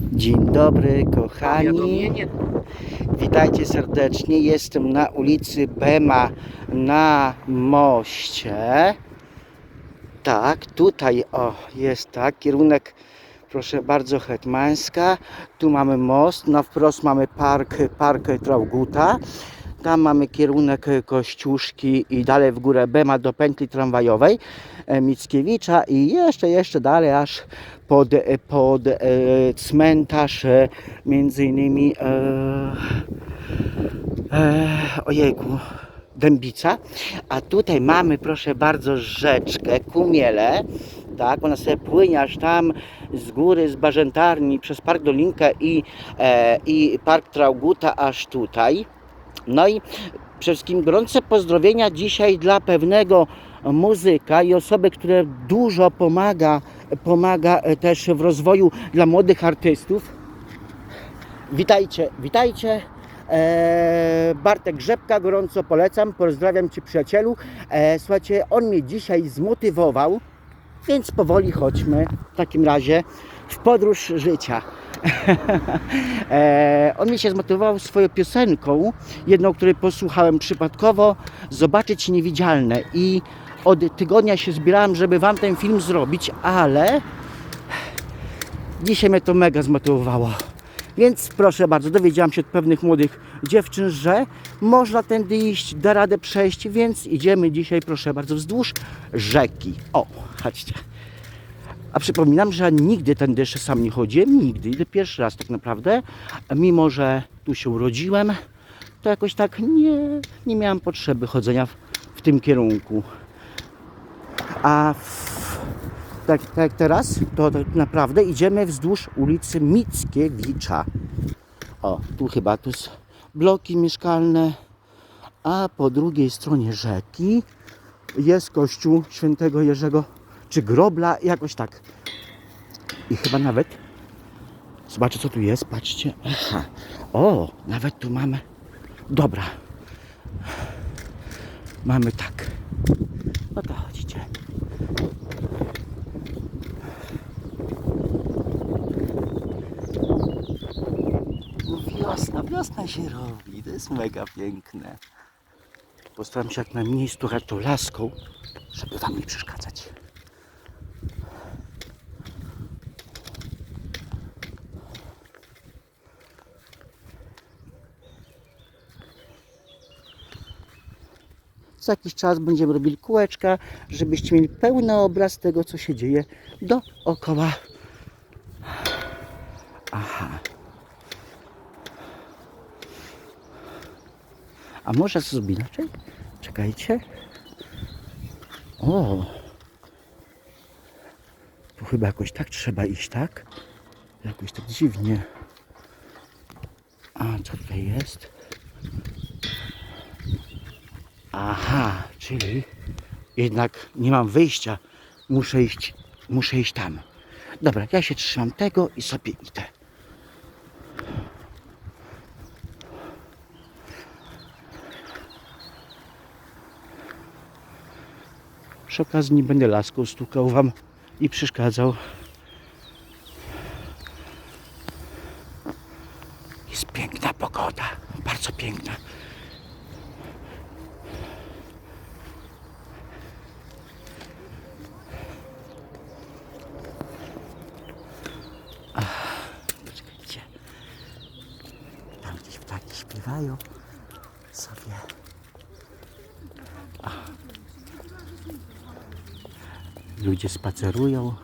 Dzień dobry, kochani. Witajcie serdecznie. Jestem na ulicy Bema na moście. Tak, tutaj o jest tak, kierunek proszę bardzo Hetmańska. Tu mamy most, na wprost mamy park, park Trauguta. Tam mamy kierunek Kościuszki i dalej w górę Bema do pętli tramwajowej e, Mickiewicza i jeszcze, jeszcze dalej aż pod, e, pod e, cmentarz e, między innymi e, e, ojejku Dębica, a tutaj mamy proszę bardzo rzeczkę Kumiele, tak, ona sobie płynie aż tam z góry, z Bażentarni, przez Park Dolinkę i, e, i Park Trauguta aż tutaj. No i przede wszystkim gorące pozdrowienia dzisiaj dla pewnego muzyka i osoby, które dużo pomaga, pomaga e, też w rozwoju dla młodych artystów. Witajcie, witajcie. Eee, Bartek Grzebka, gorąco polecam, pozdrawiam Cię przyjacielu. Eee, słuchajcie, on mnie dzisiaj zmotywował, więc powoli chodźmy w takim razie w podróż życia. Eee, on mnie się zmotywował swoją piosenką, jedną, której posłuchałem przypadkowo, Zobaczyć Niewidzialne i od tygodnia się zbierałem, żeby Wam ten film zrobić, ale dzisiaj mnie to mega zmotywowało. Więc proszę bardzo, dowiedziałam się od pewnych młodych dziewczyn, że można tędy iść, da radę przejść, więc idziemy dzisiaj, proszę bardzo, wzdłuż rzeki. O, chodźcie. A przypominam, że nigdy tędy jeszcze sam nie chodziłem, nigdy, idę pierwszy raz tak naprawdę. Mimo, że tu się urodziłem, to jakoś tak nie, nie miałem potrzeby chodzenia w, w tym kierunku. A w, tak, tak teraz, to tak naprawdę idziemy wzdłuż ulicy Mickiewicza. O, tu chyba tu są bloki mieszkalne, a po drugiej stronie rzeki jest kościół świętego Jerzego, czy grobla, jakoś tak. I chyba nawet, zobaczcie co tu jest, patrzcie. Aha. O, nawet tu mamy, dobra. Mamy tak. No to chodźcie. No wiosna, wiosna się robi, to jest mega piękne. Postaram się jak najmniej stukać tą laską, żeby wam nie przeszkadzać. Za jakiś czas będziemy robili kółeczka, żebyście mieli pełny obraz tego, co się dzieje dookoła. Aha. A może zrobię inaczej? Czekajcie. O! Tu chyba jakoś tak trzeba iść, tak? Jakoś tak dziwnie. A co tutaj jest? Aha, czyli jednak nie mam wyjścia. Muszę iść, muszę iść tam. Dobra, ja się trzymam tego i sobie idę. Przy okazji nie będę laską stukał wam i przeszkadzał. Jest piękna pogoda, bardzo piękna. Ach, Poczekajcie. Tam gdzieś ptaki śpiewają sobie. Ludzie spacerują.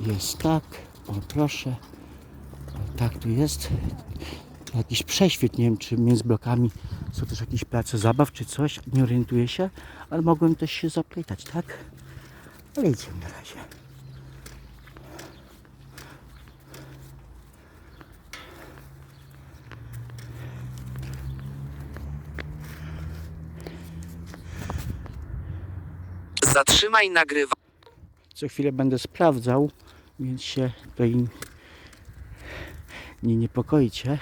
Jest tak, o proszę. Tak tu jest. Jakiś przeświet, nie wiem czy między blokami są też jakieś place zabaw czy coś, nie orientuję się, ale mogłem też się zapytać, tak? Ale idziemy na razie. Zatrzymaj nagrywa. Co chwilę będę sprawdzał, więc się tutaj nie niepokoicie.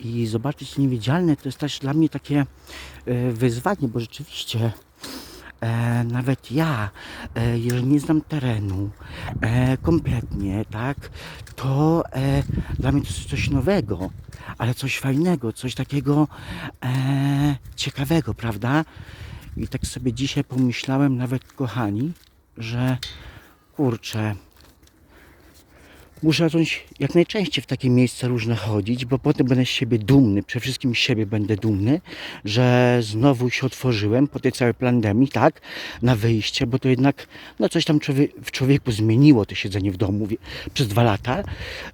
i zobaczyć niewidzialne to jest też dla mnie takie e, wyzwanie, bo rzeczywiście e, nawet ja, e, jeżeli nie znam terenu e, kompletnie, tak, to e, dla mnie to jest coś nowego, ale coś fajnego, coś takiego e, ciekawego, prawda? I tak sobie dzisiaj pomyślałem, nawet kochani, że kurczę, muszę zacząć jak najczęściej w takie miejsca różne chodzić, bo potem będę z siebie dumny, przede wszystkim z siebie będę dumny, że znowu się otworzyłem po tej całej pandemii, tak, na wyjście, bo to jednak, no coś tam w człowieku zmieniło to siedzenie w domu przez dwa lata,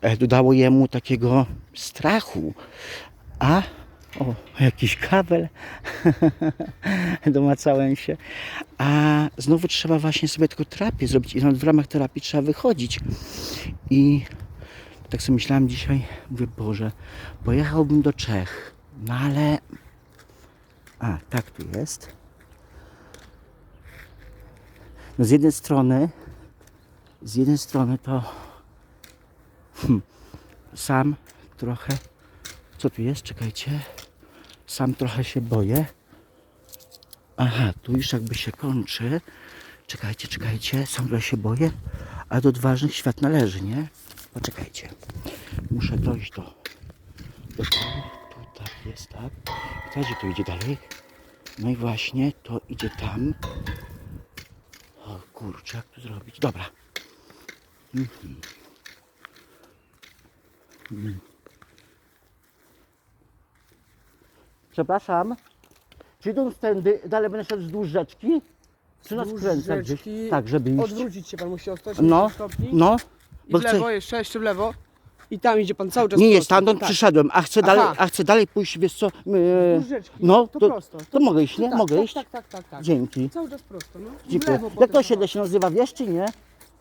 e, dodało jemu takiego strachu, a o, jakiś kabel. Domacałem się. A znowu trzeba właśnie sobie tylko terapię zrobić i w ramach terapii trzeba wychodzić. I tak sobie myślałem dzisiaj, mówię, Boże, pojechałbym do Czech, no ale... A, tak tu jest. No z jednej strony, z jednej strony to hmm, sam trochę, co tu jest, czekajcie, sam trochę się boję. Aha, tu już jakby się kończy. Czekajcie, czekajcie, sam trochę się boję, ale do odważnych świat należy, nie? Poczekajcie. Muszę dojść do... do tu, tu tak jest, tak. I teraz to idzie dalej? No i właśnie to idzie tam. O kurczę, jak to zrobić? Dobra. Mhm. Mhm. Przepraszam. Czy idąc tędy, dalej będę szedł wzdłuż rzeczki? Czy nas Wzdłuż kręca gdzieś? rzeczki, Tak, żeby iść. Odwrócić się pan musi o 180 No, stopni. no. I Bo w chcę... lewo, jeszcze, jeszcze w lewo. I tam idzie pan cały czas Nie, nie, prosto. stamtąd tak. przyszedłem, a chcę, Aha. dalej, a chcę dalej pójść, wiesz co? Wzdłuż rzeczki. no, to, to- prosto. to mogę iść, nie? tak, Mogę tak, iść? Tak, tak, tak, tak. Dzięki. Cały czas prosto, no. I w Dziękuję. lewo Jak potem to osiedle się nazywa, wiesz czy nie?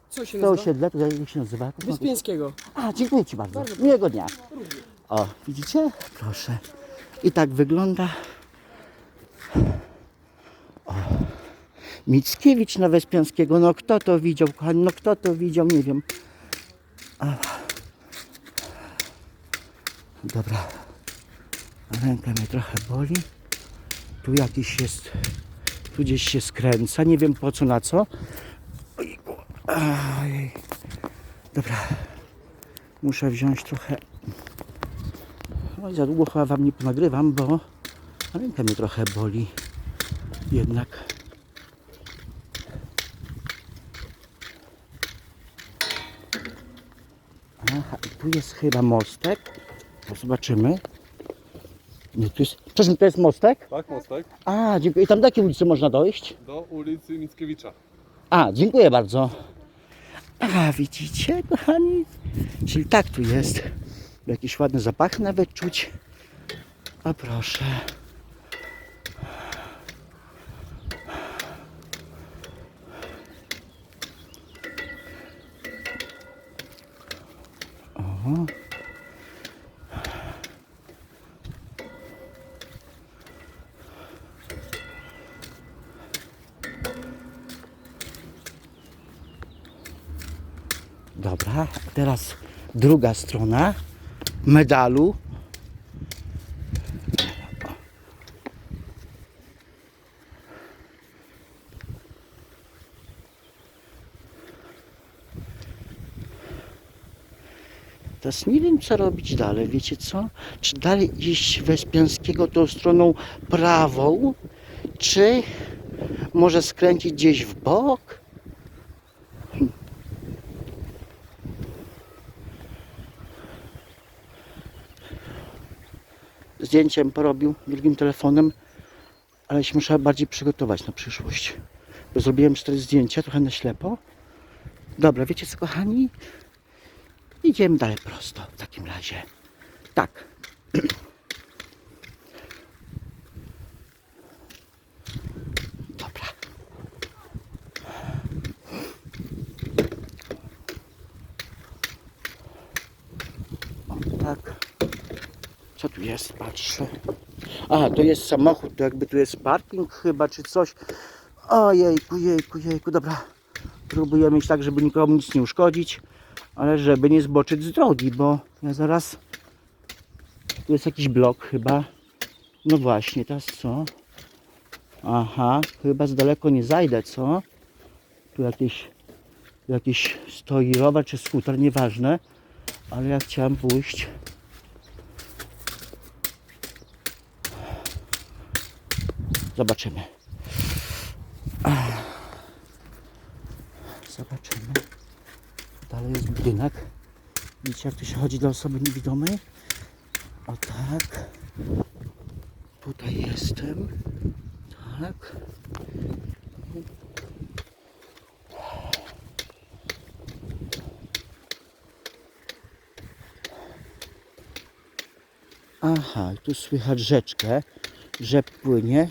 Co się To nazywa? osiedle, tutaj jak się nazywa? To Wyspiańskiego. A, dziękuję Ci bardzo. Bardzo Miłego dnia. O, widzicie? Proszę. I tak wygląda. O. Mickiewicz na Wyspiańskiego. No kto to widział, kochani? No kto to widział? Nie wiem. A. Dobra. Ręka mnie trochę boli. Tu jakiś jest... Tu gdzieś się skręca. Nie wiem po co, na co. Dobra. Muszę wziąć trochę. No i za długo chyba wam nie nagrywam, bo ręka mnie trochę boli. Jednak. Aha, i tu jest chyba mostek. Zobaczymy. Nie, tu jest. To jest mostek? Tak, mostek. A, dziękuję. I tam do jakiej ulicy można dojść? Do ulicy Mickiewicza. A, dziękuję bardzo. A, widzicie, kochani? Czyli tak tu jest. Jakiś ładny zapach nawet czuć. A proszę. Dobra, teraz druga strona medalu. Teraz nie wiem co robić dalej, wiecie co? Czy dalej iść Wespiańskiego tą stroną prawą, czy może skręcić gdzieś w bok? Zdjęciem porobił drugim telefonem, ale się muszę bardziej przygotować na przyszłość. Bo zrobiłem cztery zdjęcia, trochę na ślepo. Dobra, wiecie co kochani? Idziemy dalej prosto w takim razie. Tak. Co tu jest? Patrzę. A, to jest samochód, to jakby tu jest parking chyba, czy coś. Ojejku, jejku, jejku, dobra. Próbujemy iść tak, żeby nikomu nic nie uszkodzić, ale żeby nie zboczyć z drogi, bo ja zaraz Tu jest jakiś blok chyba. No właśnie, teraz co? Aha, chyba z daleko nie zajdę, co? Tu jakieś, jakiś stoi rower czy skuter, nieważne. Ale ja chciałem pójść. Zobaczymy. Zobaczymy. Dalej jest budynek. Widzicie jak tu się chodzi dla osoby niewidomej? O tak. Tutaj jestem. Tak. Aha, tu słychać rzeczkę, że płynie.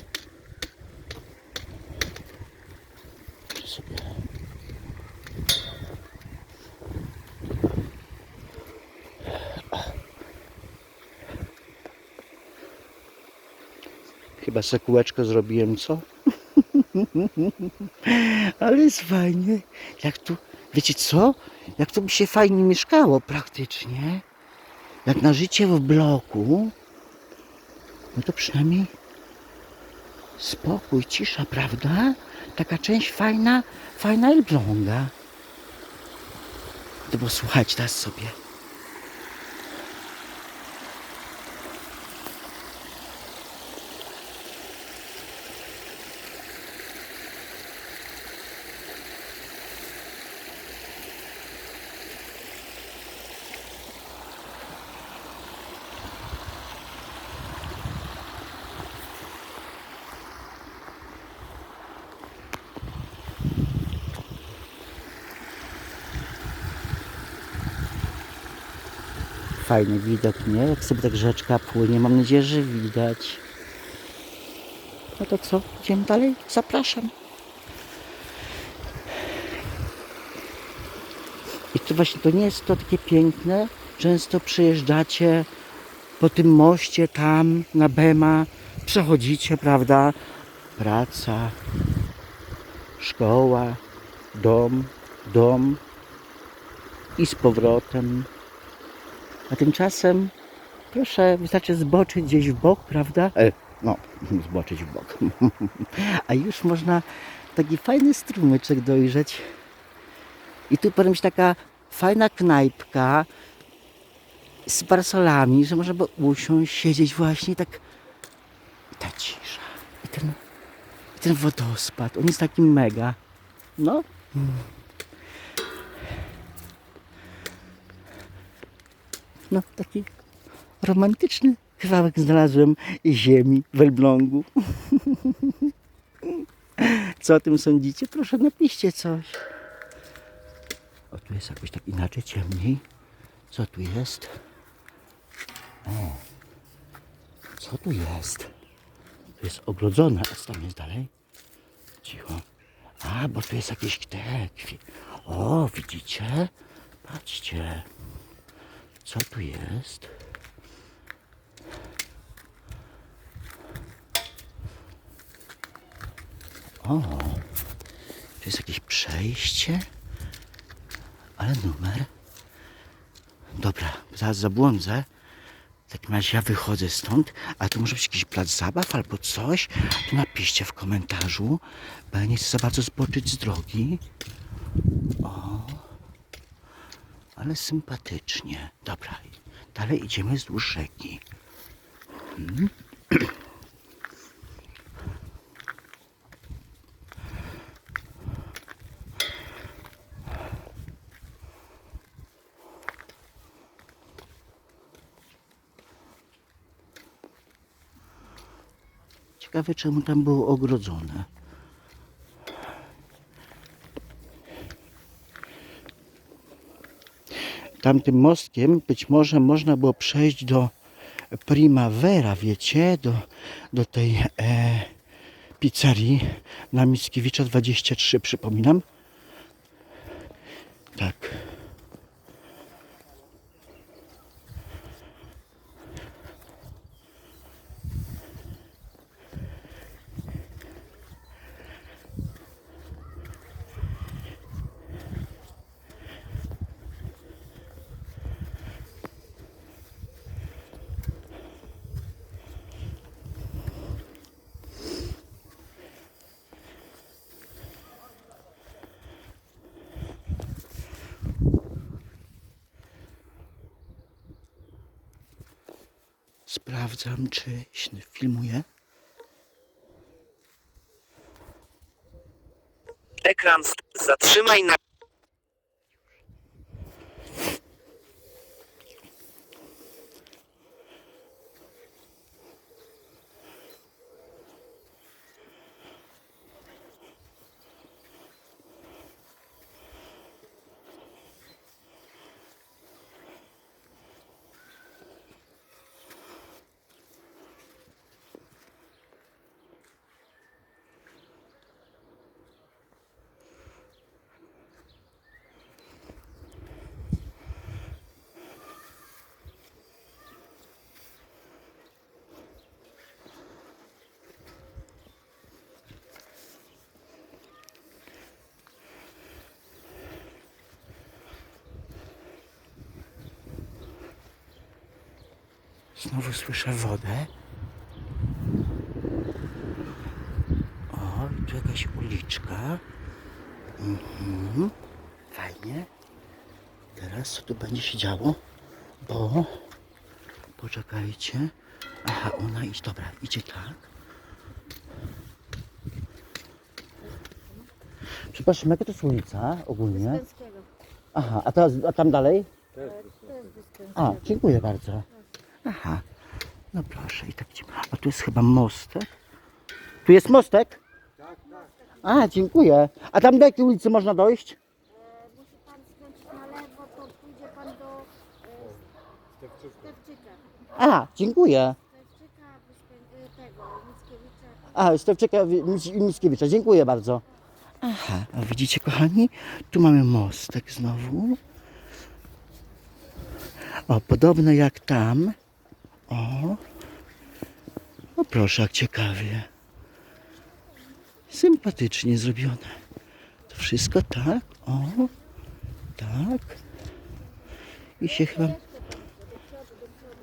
Chyba se kółeczko zrobiłem, co? Ale jest fajnie. Jak tu, wiecie co? Jak to by się fajnie mieszkało praktycznie. Jak na życie w bloku, no to przynajmniej spokój, cisza, prawda? Taka część fajna, fajna Elbląga. To posłuchajcie teraz sobie. Fajny widok, nie? Jak sobie tak rzeczka płynie, mam nadzieję, że widać. No to co? Idziemy dalej? Zapraszam. I to właśnie to nie jest to takie piękne. Często przyjeżdżacie po tym moście tam na Bema, przechodzicie, prawda? Praca, szkoła, dom, dom i z powrotem. A tymczasem, proszę, wystarczy zboczyć gdzieś w bok, prawda? E, no, zboczyć w bok. A już można taki fajny strumyczek dojrzeć. I tu powiem się taka fajna knajpka z parasolami, że można by usiąść, siedzieć właśnie tak. I ta cisza. I ten, i ten wodospad. On jest taki mega. No. No, taki romantyczny kawałek znalazłem ziemi w Elblągu. Co o tym sądzicie? Proszę napiszcie coś. O, tu jest jakoś tak inaczej, ciemniej. Co tu jest? O, co tu jest? Tu jest ogrodzone, a co tam jest dalej? Cicho. A, bo tu jest jakieś te kwi- O, widzicie? Patrzcie. Co tu jest? O, tu jest jakieś przejście, ale numer. Dobra, zaraz zabłądzę. W takim razie ja wychodzę stąd, a tu może być jakiś plac zabaw albo coś. To napiszcie w komentarzu, bo ja nie chcę za bardzo zboczyć z drogi. Ale sympatycznie. Dobra, dalej idziemy wzdłuż rzeki. Hmm. Ciekawe, czemu tam było ogrodzone. Tamtym mostkiem być może można było przejść do Primavera, wiecie, do, do tej e, pizzerii na Mickiewicza 23, przypominam. Tak. Sprawdzam, czy się filmuje. Ekran zatrzymaj na Znowu słyszę wodę. O, tu jakaś uliczka. Mhm. Fajnie. Teraz co tu będzie się działo? Bo... Poczekajcie. Aha, ona idzie. Dobra, idzie tak. Przepraszam, jaka to jest ulica ogólnie? Aha, a, teraz, a tam dalej? To jest Wyspiańskiego. A, dziękuję bardzo. Aha, no proszę, i tak idziemy. A tu jest chyba mostek. Tu jest mostek? Tak, tak. A, dziękuję. A tam do jakiej ulicy można dojść? Musi pan skręcić na lewo, to pójdzie pan do Stewczyka. A, dziękuję. Stewczyka, tego, Mickiewicza. A, Mickiewicza, dziękuję bardzo. Aha, a widzicie kochani, tu mamy mostek znowu. O, podobno jak tam. O, o proszę, jak ciekawie. Sympatycznie zrobione. To wszystko tak, o, tak. I się chyba...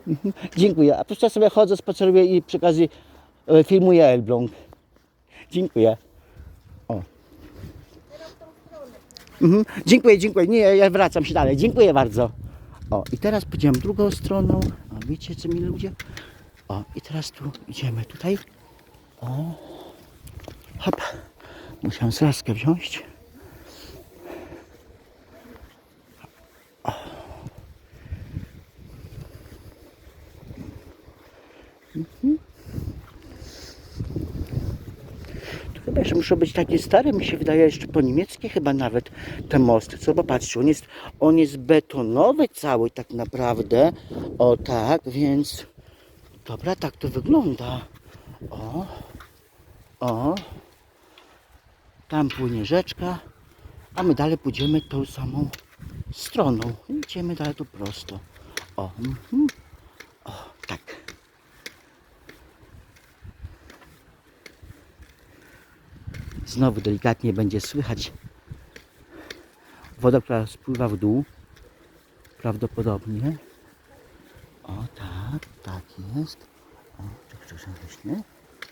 Mhm, Dziękuję. A proszę sobie chodzę, spaceruję i przy okazji e, filmuję Elbląg. Dziękuję. O. Mhm. Dziękuję, dziękuję. Nie, ja wracam się dalej. Dziękuję bardzo. O, i teraz pójdziemy drugą stroną. Wiecie, co mi ludzie? O, i teraz tu idziemy tutaj. O. Hop. Musiałem zraskę wziąć. Muszą być takie stare, mi się wydaje, jeszcze po niemieckie chyba nawet te mosty. Co, popatrzcie, on jest, on jest betonowy cały tak naprawdę. O tak, więc dobra, tak to wygląda. O, o, tam płynie rzeczka, a my dalej pójdziemy tą samą stroną. Idziemy dalej tu prosto. O, mhm. o, tak. Znowu delikatnie będzie słychać woda, która spływa w dół. Prawdopodobnie. O tak, tak jest. O, czekaj, czekaj, właśnie.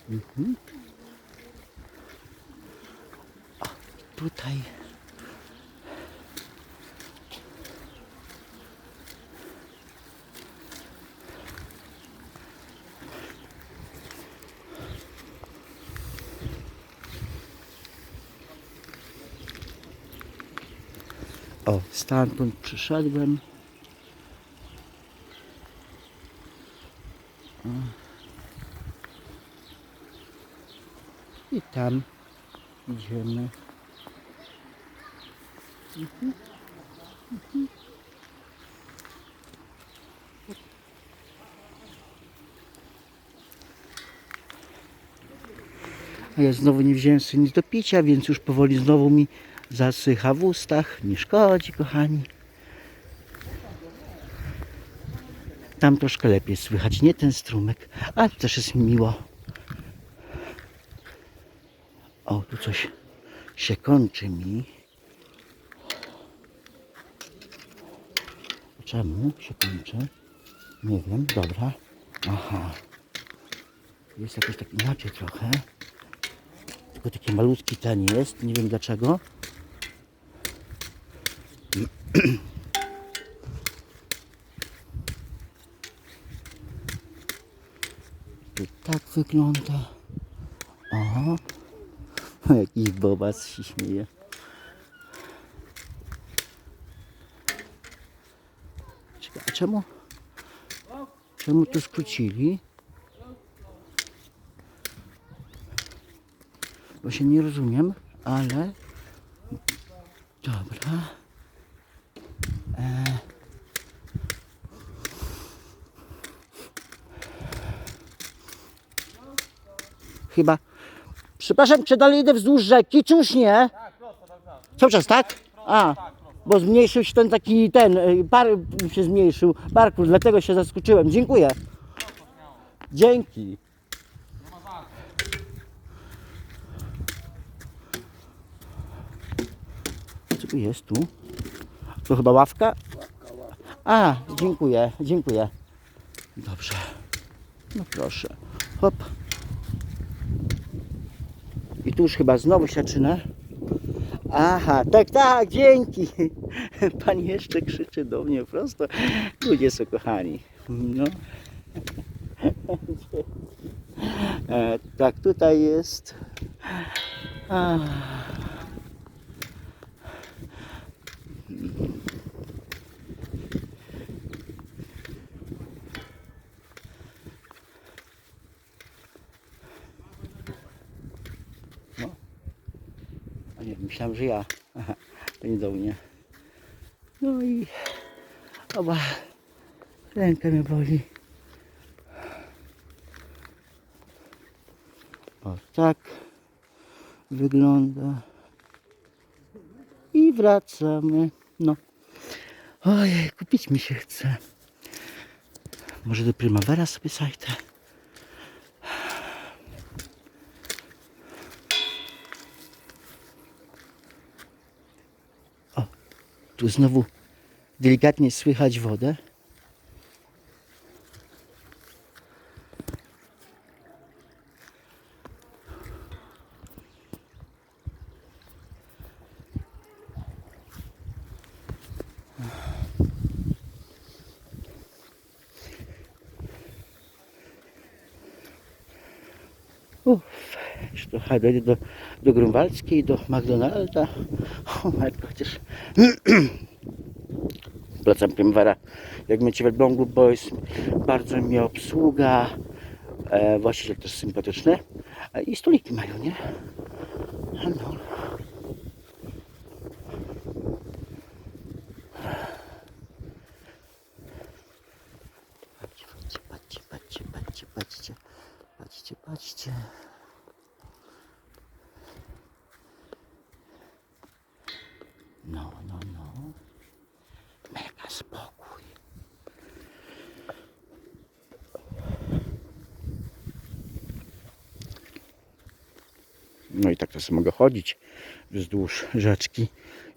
Mhm. O, tutaj. O, stamtąd przyszedłem. I tam idziemy. A ja znowu nie wziąłem sobie nic do picia, więc już powoli znowu mi zasycha w ustach. Nie szkodzi, kochani. Tam troszkę lepiej słychać, nie ten strumyk, ale też jest miło. O, tu coś się kończy mi. Czemu się kończy? Nie wiem, dobra. Aha. Jest jakoś tak inaczej trochę. Tylko taki malutki ten jest, nie wiem dlaczego. Tak wygląda. O, jakiś bobas się śmieje. Czekaj, a czemu? Czemu tu skrócili? Bo się nie rozumiem, ale... Dobra. Chyba. Przepraszam, czy dalej idę wzdłuż rzeki, czy już nie? Cały czas, tak? A, bo zmniejszył się ten taki, ten, y, par się zmniejszył, parkour, dlatego się zaskoczyłem. Dziękuję. Dzięki. Co tu jest tu? To chyba ławka? A, dziękuję, dziękuję. Dobrze. No proszę. Hop. I tu już chyba znowu się zaczyna. Aha, tak, tak, dzięki. Pan jeszcze krzyczy do mnie prosto. Ludzie są kochani. No. E, tak, tutaj jest. A nie, myślałem, że ja. To nie do mnie. No i oba ręka mnie boli. O tak wygląda. I wracamy. No. Ojej, kupić mi się chce. Może do Primavera sobie zajdę. Tu znowu delikatnie słychać wodę. Uff, już trochę dojdę do, do Grunwaldzkiej, do McDonalda. O matko, chociaż Placem Primavera, jak mycie w Elblągu Boys, bardzo mi obsługa, e, właściciel też sympatyczny e, i stoliki mają, nie? No. Patrzcie, patrzcie, patrzcie, patrzcie, patrzcie, patrzcie, patrzcie. No, no, no. Mega spokój. No i tak to sobie mogę chodzić wzdłuż rzeczki.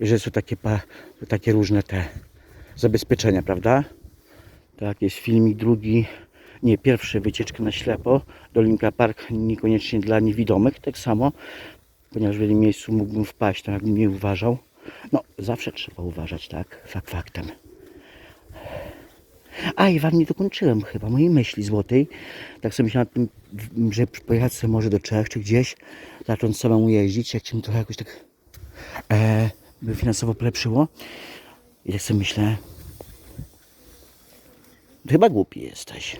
Jeżeli są takie, takie różne te zabezpieczenia, prawda? Tak, jest filmik drugi, nie, pierwszy wycieczka na ślepo. Dolinka Park niekoniecznie dla niewidomych, tak samo, ponieważ w wielu miejscu mógłbym wpaść, tak jakbym nie uważał. No, zawsze trzeba uważać, tak? Fakt faktem. A i wam nie dokończyłem chyba mojej myśli złotej. Tak sobie myślałem tym, że pojechać sobie może do Czech czy gdzieś, zacząć samemu jeździć, jak się mi trochę jakoś tak e, finansowo polepszyło. I tak sobie myślę, chyba głupi jesteś.